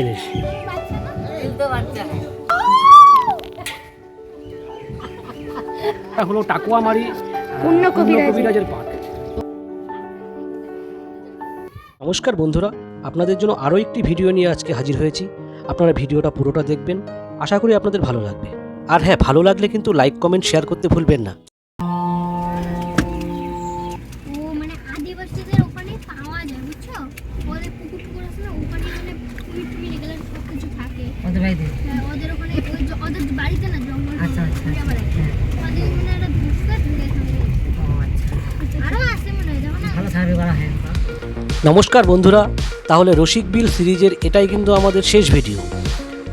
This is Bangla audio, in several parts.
জিনিস। হলো টাকুয়ামারি আহ, পূর্ণ কবিরাজের। কবিরাজের পার্ক। নমস্কার বন্ধুরা আপনাদের জন্য আরও একটি ভিডিও নিয়ে আজকে হাজির হয়েছি। আপনারা ভিডিওটা পুরোটা দেখবেন। আশা করি আপনাদের ভালো লাগবে। আর হ্যাঁ ভালো লাগলে কিন্তু লাইক কমেন্ট শেয়ার করতে ভুলবেন না। নমস্কার বন্ধুরা, তাহলে রসিক বিল সিরিজের এটাই কিন্তু আমাদের শেষ ভিডিও।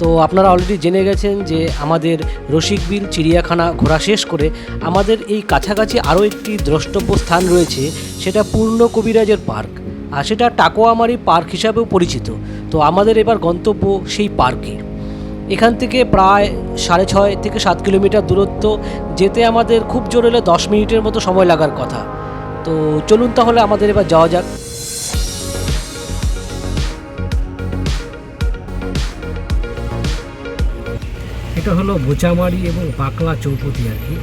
তো আপনারা অলরেডি জেনে গেছেন যে আমাদের রসিক বিল চিড়িয়াখানা ঘোরা শেষ করে আমাদের এই কাছাকাছি আরও একটি দ্রষ্টব্য স্থান রয়েছে, সেটা পূর্ণ কবিরাজের পার্ক। আর সেটা টাকোয়ামারি পার্ক হিসাবেও পরিচিত। তো আমাদের এবার গন্তব্য সেই পার্কে। এখান থেকে প্রায় সাড়ে ছয় থেকে সাত কিলোমিটার দূরত্ব, যেতে আমাদের খুব জোর হলে দশ মিনিটের মতো সময় লাগার কথা। তো চলুন তাহলে আমাদের এবার যাওয়া যাক। এটা হলো বোচামারি এবং বাকলা চৌপতি আর কি।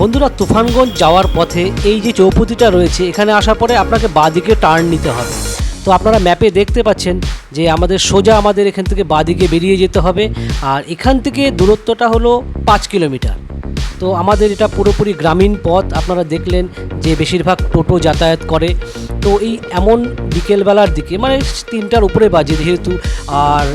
বন্ধুরা তুফানগঞ্জ যাওয়ার পথে এই যে চৌপতিটা রয়েছে এখানে আসার পরে আপনাকে বাঁদিকে টার্ন নিতে হবে। তো আপনারা ম্যাপে দেখতে পাচ্ছেন যে আমাদের সোজা আমাদের এখান থেকে বাঁদিকে বেরিয়ে যেতে হবে আর এখান থেকে দূরত্বটা হলো পাঁচ কিলোমিটার। তো আমাদের এটা পুরোপুরি গ্রামীণ পথ। আপনারা দেখলেন যে বেশিরভাগ টোটো যাতায়াত করে। তো এই এমন বিকেলবেলার দিকে মানে তিনটার উপরে বাজে যেহেতু, আর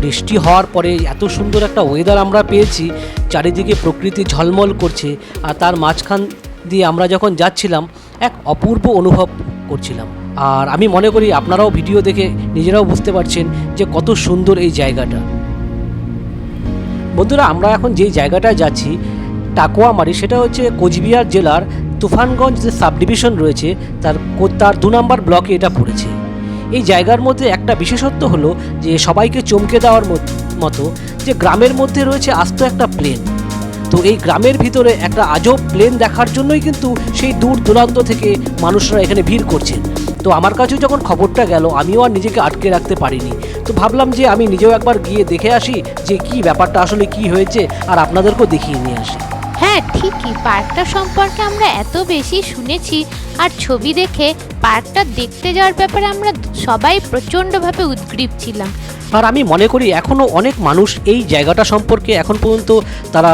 বৃষ্টি হওয়ার পরে এত সুন্দর একটা ওয়েদার আমরা পেয়েছি, চারিদিকে প্রকৃতি ঝলমল করছে, আর তার মাঝখান দিয়ে আমরা যখন যাচ্ছিলাম, এক অপূর্ব অনুভব করছিলাম। আর আমি মনে করি আপনারাও ভিডিও দেখে নিজেরাও বুঝতে পারছেন যে কত সুন্দর এই জায়গাটা। বন্ধুরা, আমরা এখন যেই জায়গাটায় যাচ্ছি টাকুয়ামারি, সেটা হচ্ছে কোচবিহার জেলার তুফানগঞ্জ যে সাব ডিভিশন রয়েছে, তার তার দু নম্বর ব্লকে এটা পড়েছে এই জায়গার মধ্যে একটা বিশেষত্ব হলো যে সবাইকে চমকে দেওয়ার মতো যে গ্রামের মধ্যে রয়েছে আস্ত একটা প্লেন তো এই গ্রামের ভিতরে একটা আজব প্লেন দেখার জন্যই কিন্তু সেই দূর দূরান্ত থেকে মানুষরা এখানে ভিড় করছেন। তো আমার কাছেও যখন খবরটা গেল, আমিও আর নিজেকে আটকে রাখতে পারিনি। তো ভাবলাম যে আমি নিজেও একবার গিয়ে দেখে আসি যে কি ব্যাপারটা, আসলে কি হয়েছে, আর আপনাদেরকেও দেখিয়ে নিয়ে আসি। হ্যাঁ ঠিকই। পার্কটা সম্পর্কে আমরা এত বেশি শুনেছি আর ছবি দেখে পার্কটা দেখতে যাওয়ার ব্যাপারে আমরা সবাই প্রচণ্ডভাবে উদ্গ্রীব ছিলাম। আর আমি মনে করি এখনও অনেক মানুষ এই জায়গাটা সম্পর্কে এখন পর্যন্ত তারা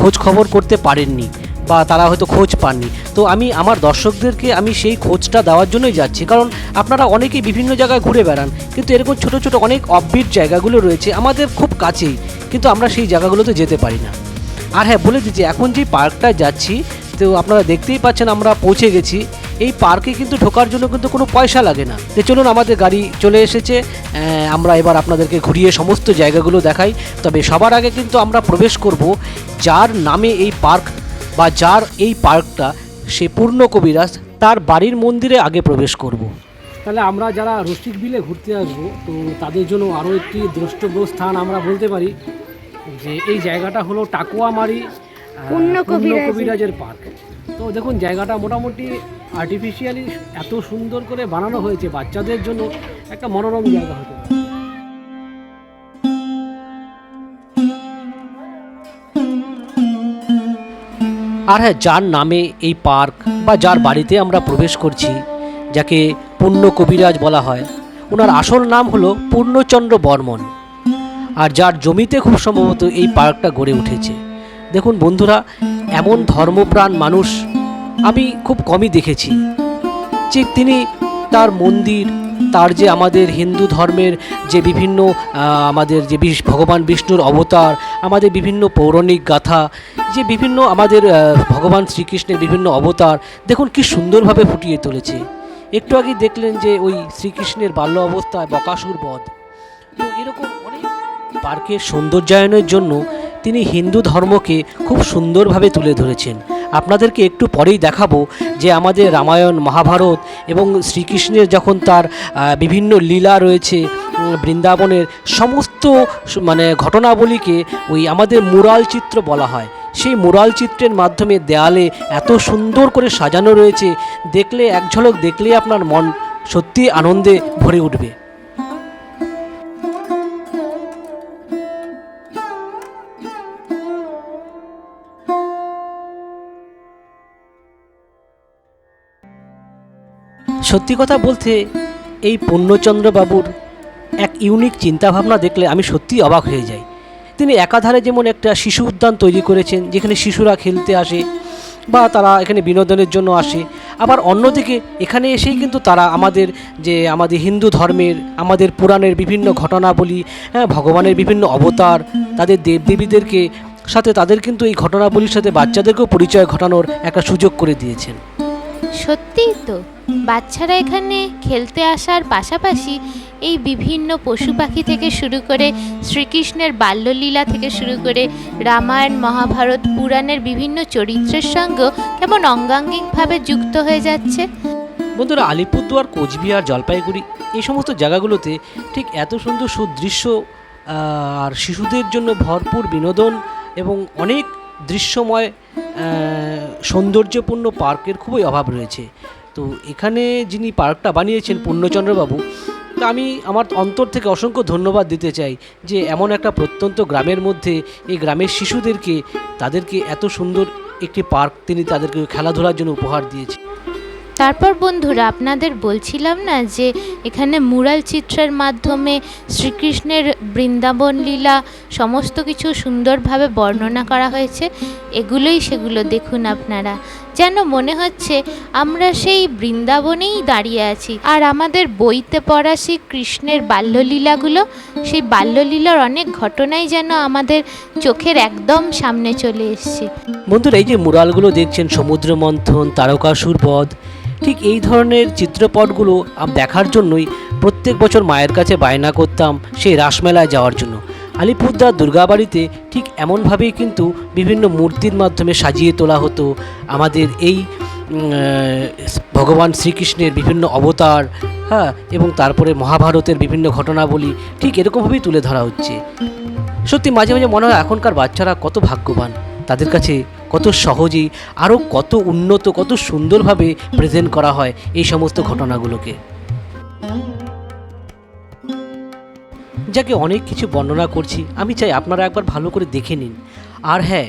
খোঁজ খবর করতে পারেননি বা তারা হয়তো খোঁজ পাননি। তো আমি আমার দর্শকদেরকে আমি সেই খোঁজটা দেওয়ার জন্যই যাচ্ছি। কারণ আপনারা অনেকেই বিভিন্ন জায়গায় ঘুরে বেড়ান, কিন্তু এরকম ছোট ছোট অনেক অফবিট জায়গাগুলো রয়েছে আমাদের খুব কাছেই, কিন্তু আমরা সেই জায়গাগুলোতে যেতে পারি না। আর হ্যাঁ বলে দিচ্ছি, এখন যে পার্কটায় যাচ্ছি, তো আপনারা দেখতেই পাচ্ছেন আমরা পৌঁছে গেছি। এই পার্কে কিন্তু ঢোকার জন্য কিন্তু কোনো পয়সা লাগে না। তো চলুন, আমাদের গাড়ি চলে এসেছে। আমরা এবার আপনাদেরকে ঘুরিয়ে সমস্ত জায়গাগুলো দেখাই। তবে সবার আগে কিন্তু আমরা প্রবেশ করব যার নামে এই পার্ক বা যার এই পার্কটা, সে পূর্ণ কবিরাজ তার বাড়ির মন্দিরে আগে প্রবেশ করব। তাহলে আমরা যারা রসিক বিলে ঘুরতে আসব, তো তাদের জন্য আরও একটি দ্রষ্টব্য স্থান আমরা বলতে পারি। যে এই জায়গাটা হলো টাকুয়ামারি পূর্ণ কবিরাজের। পার্ক তো দেখুন, জায়গাটা মোটামুটি আর্টিফিশিয়ালি এত সুন্দর করে বানানো হয়েছে বাচ্চাদের জন্য, একটা মনোরম জায়গা হতে আর হ্যাঁ যার নামে এই পার্ক বা যার বাড়িতে আমরা প্রবেশ করছি, যাকে পূর্ণ কবিরাজ বলা হয়, ওনার আসল নাম হলো পূর্ণচন্দ্র বর্মন আর যার জমিতে খুব সম্ভবত এই পার্কটা গড়ে উঠেছে। দেখুন বন্ধুরা, এমন ধর্মপ্রাণ মানুষ আমি খুব কমই দেখেছি। যে তিনি তার মন্দির, তার যে আমাদের হিন্দু ধর্মের যে বিভিন্ন আমাদের যে ভগবান বিষ্ণুর অবতার, আমাদের বিভিন্ন পৌরাণিক গাথা, যে বিভিন্ন আমাদের ভগবান শ্রীকৃষ্ণের বিভিন্ন অবতার, দেখুন কি সুন্দরভাবে ফুটিয়ে তুলেছে। একটু আগে দেখলেন যে ওই শ্রীকৃষ্ণের বাল্য অবস্থায় বকাসুর বধ। তো এরকম অনেক পার্কের সৌন্দর্যায়নের জন্য তিনি হিন্দু ধর্মকে খুব সুন্দরভাবে তুলে ধরেছেন। আপনাদেরকে একটু পরেই দেখাবো যে আমাদের রামায়ণ, মহাভারত এবং শ্রীকৃষ্ণের যখন তার বিভিন্ন লীলা রয়েছে বৃন্দাবনের সমস্ত মানে ঘটনাবলীকে ওই আমাদের মুরাল চিত্র বলা হয়। সেই মুরাল চিত্রের মাধ্যমে দেয়ালে এত সুন্দর করে সাজানো রয়েছে, দেখলে, এক ঝলক দেখলেই আপনার মন সত্যি আনন্দে ভরে উঠবে। সত্যি কথা বলতে, এই পূর্ণচন্দ্রবাবুর এক ইউনিক চিন্তাভাবনা দেখলে আমি সত্যিই অবাক হয়ে যাই। তিনি একাধারে যেমন একটা শিশু উদ্যান তৈরি করেছেন, যেখানে শিশুরা খেলতে আসে বা তারা এখানে বিনোদনের জন্য আসে, আবার অন্যদিকে এখানে এসেই কিন্তু তারা আমাদের যে আমাদের হিন্দু ধর্মের, আমাদের পুরাণের বিভিন্ন ঘটনাবলী হ্যাঁ ভগবানের বিভিন্ন অবতার, তাদের দেবদেবীদেরকে, সাথে তাদের কিন্তু এই ঘটনাবলীর সাথে বাচ্চাদেরকেও পরিচয় ঘটানোর একটা সুযোগ করে দিয়েছেন। সত্যিই তো, বাচ্চারা এখানে খেলতে আসার পাশাপাশি এই বিভিন্ন পশু পাখি থেকে শুরু করে শ্রীকৃষ্ণের বাল্যলীলা থেকে শুরু করে রামায়ণ, মহাভারত, পুরাণের বিভিন্ন চরিত্রের সঙ্গেও কেমন অঙ্গাঙ্গিকভাবে যুক্ত হয়ে যাচ্ছে? বন্ধুরা, আলিপুরদুয়ার, কোচবিহার, জলপাইগুড়ি এই সমস্ত জায়গাগুলোতে ঠিক এত সুন্দর সুদৃশ্য আর শিশুদের জন্য ভরপুর বিনোদন এবং অনেক দৃশ্যময় সৌন্দর্যপূর্ণ পার্কের খুবই অভাব রয়েছে। তো এখানে যিনি পার্কটা বানিয়েছেন পূর্ণচন্দ্রবাবু আমি আমার অন্তর থেকে অসংখ্য ধন্যবাদ দিতে চাই যে এমন একটা প্রত্যন্ত গ্রামের মধ্যে এই গ্রামের শিশুদেরকে, তাদেরকে এত সুন্দর একটি পার্ক তিনি তাদেরকে খেলাধুলার জন্য উপহার দিয়েছে তারপর বন্ধুরা আপনাদের বলছিলাম না যে এখানে মুরাল চিত্রের মাধ্যমে শ্রীকৃষ্ণের বৃন্দাবন লীলা সমস্ত কিছু সুন্দরভাবে বর্ণনা করা হয়েছে। এগুলোই সেগুলো দেখুন আপনারা। যেন মনে হচ্ছে আমরা সেই বৃন্দাবনেই দাঁড়িয়ে আছি। আর আমাদের বইতে পড়া সেই কৃষ্ণের বাল্যলীলাগুলো, সেই বাল্যলীলার অনেক ঘটনাই যেন আমাদের চোখের একদম সামনে চলে এসছে। বন্ধুরা, এই যে মুরালগুলো দেখছেন সমুদ্র মন্থন তারকাসুর বধ, ঠিক এই ধরনের চিত্রপটগুলো দেখার জন্যই প্রত্যেক বছর মায়ের কাছে বায়না করতাম সেই রাসমেলায় যাওয়ার জন্য। আলিপুরদার দুর্গাবাড়িতে ঠিক এমনভাবেই কিন্তু বিভিন্ন মূর্তির মাধ্যমে সাজিয়ে তোলা হতো। আমাদের এই ভগবান শ্রীকৃষ্ণের বিভিন্ন অবতার হ্যাঁ এবং তারপরে মহাভারতের বিভিন্ন ঘটনাবলী ঠিক এরকমভাবেই তুলে ধরা হচ্ছে। সত্যি মাঝে মাঝে মনে হয় এখনকার বাচ্চারা কত ভাগ্যবান, তাদের কাছে কত সহজেই আরও কত উন্নত, কত সুন্দরভাবে প্রেজেন্ট করা হয় এই সমস্ত ঘটনাগুলোকে। যাকে অনেক কিছু বর্ণনা করছি, আমি চাই আপনারা একবার ভালো করে দেখে নিন। আর হ্যাঁ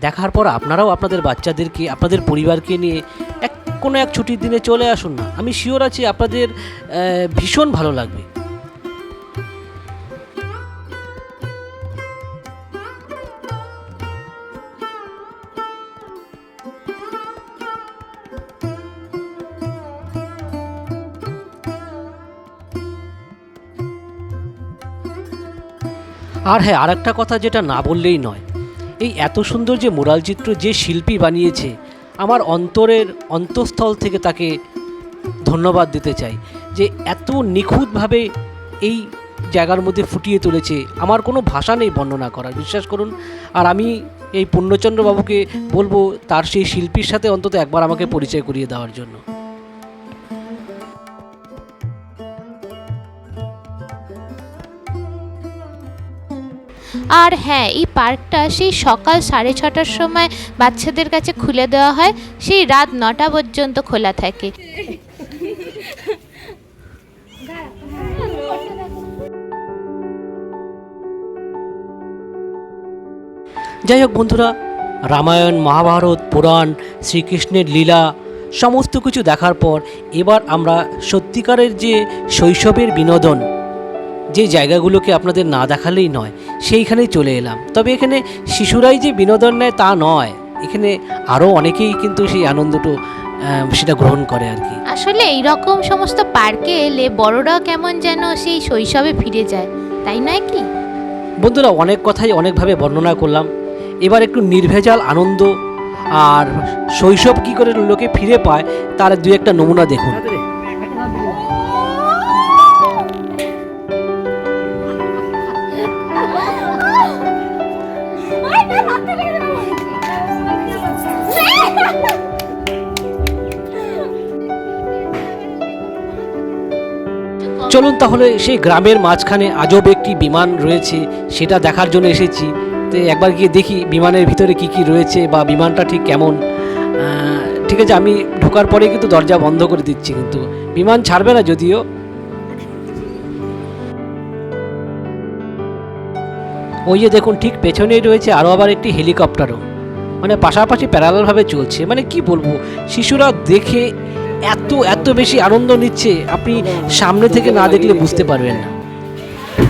দেখার পর আপনারাও আপনাদের বাচ্চাদেরকে, আপনাদের পরিবারকে নিয়ে এক, কোনো এক ছুটির দিনে চলে আসুন না। আমি শিওর আছি আপনাদের ভীষণ ভালো লাগবে। আর হ্যাঁ আর একটা কথা যেটা না বললেই নয়। এই এত সুন্দর যে মোরাল চিত্র যে শিল্পী বানিয়েছে, আমার অন্তরের অন্তঃস্থল থেকে তাকে ধন্যবাদ দিতে চাই যে এত নিখুঁতভাবে এই জায়গার মধ্যে ফুটিয়ে তুলেছে। আমার কোনো ভাষা নেই বর্ণনা করার, বিশ্বাস করুন। আর আমি এই পূর্ণচন্দ্রবাবুকে বলব, তার সেই শিল্পীর সাথে অন্তত একবার আমাকে পরিচয় করিয়ে দেওয়ার জন্য। আর হ্যাঁ এই পার্কটা সেই সকাল সাড়ে ছটার সময় বাচ্চাদের কাছে খুলে দেওয়া হয়। সেই রাত নটা পর্যন্ত খোলা থাকে। যাই হোক বন্ধুরা, রামায়ণ, মহাভারত, পুরাণ, শ্রীকৃষ্ণের লীলা, সমস্ত কিছু দেখার পর এবার আমরা সত্যিকারের যে শৈশবের বিনোদন যে জায়গাগুলোকে আপনাদের না দেখালেই নয় সেইখানেই চলে এলাম। তবে এখানে শিশুরাই যে বিনোদন নেয় তা নয়। এখানে আরও অনেকেই কিন্তু সেই আনন্দটা সেটা গ্রহণ করে আর কি। আসলে এই রকম সমস্ত পার্কে এলে বড়রাও কেমন যেন সেই শৈশবে ফিরে যায় তাই নয় কি? বন্ধুরা অনেক কথাই অনেকভাবে বর্ণনা করলাম। এবার একটু নির্ভেজাল আনন্দ আর শৈশব কী করে লোকে ফিরে পায় তার দু একটা নমুনা দেখুন। চলুন তাহলে সেই গ্রামের মাঝখানে আজব একটি বিমান রয়েছে, সেটা দেখার জন্য এসেছি। তো একবার গিয়ে দেখি বিমানের ভিতরে কি কি রয়েছে বা বিমানটা ঠিক কেমন। ঠিক আছে, আমি ঢোকার পরে কিন্তু দরজা বন্ধ করে দিচ্ছি কিন্তু। বিমান ছাড়বে না যদিও। ওই যে দেখুন, ঠিক পেছনেই রয়েছে আরও আবার একটি হেলিকপ্টারও। মানে পাশাপাশি প্যারালালভাবে চলছে। মানে কি বলব, শিশুরা দেখে এত এত বেশি আনন্দ নিচ্ছে আপনি সামনে থেকে না দেখলে বুঝতে পারবেন না।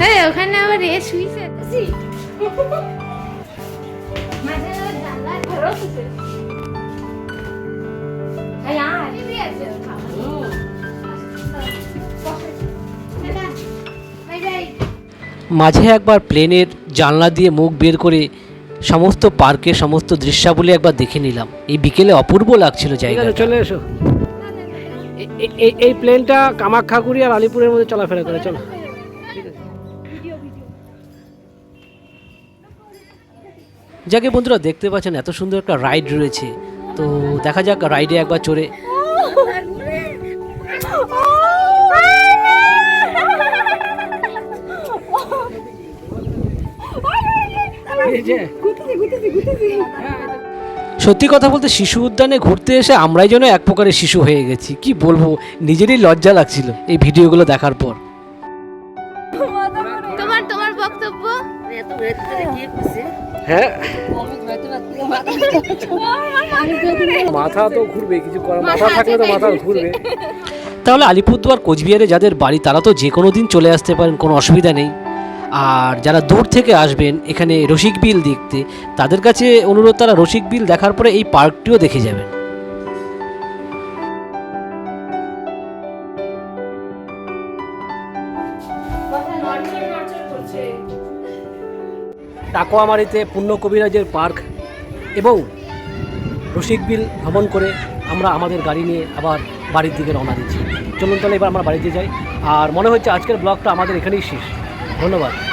হ্যাঁ ওখানে আবার এ শুইছে মাঝে একবার প্লেনের জানলা দিয়ে মুখ বের করে সমস্ত পার্কের সমস্ত দৃশ্যাবলী একবার দেখে নিলাম। এই বিকেলে অপূর্ব লাগছিল জায়গা চলে এসো। এই প্লেনটা কামাখ্যাগুড়ি আর আলিপুরের মধ্যে চলাফেরা করে চলো। যাকে বন্ধুরা দেখতে পাচ্ছেন এত সুন্দর একটা রাইড রয়েছে। তো দেখা যাক রাইডে একবার চড়ে। সত্যি কথা বলতে শিশু উদ্যানে ঘুরতে এসে আমরাই যেন এক প্রকারের শিশু হয়ে গেছি। কি বলব? নিজেরই লজ্জা লাগছিল এই ভিডিওগুলো দেখার পর। তোমার তোমার বক্তব্য? হ্যাঁ? আমি ঘুরতে পারছি মাথা তো ঘুরবে কিছু করার মাথা থাকলে তো মাথা ঘুরবে। তাহলে আলিপুরদুয়ার কোচবিহারে যাদের বাড়ি তারা তো যে কোনো দিন চলে আসতে পারেন কোনো অসুবিধা নেই। আর যারা দূর থেকে আসবেন, এখানে রসিক বিল দেখতে, তাদের কাছে অনুরোধ, তারা রসিক বিল দেখার পরে এই পার্কটিও দেখে যাবেন। টাকোয়ামারিতে পূর্ণ কবিরাজের পার্ক এবং রসিক বিল ভ্রমণ করে আমরা আমাদের গাড়ি নিয়ে আবার বাড়ির দিকে রওনা দিচ্ছি। চলুন তাহলে এবার আমরা বাড়িতে যাই। আর মনে হচ্ছে আজকের ব্লগটা আমাদের এখানেই শেষ। ধন্যবাদ।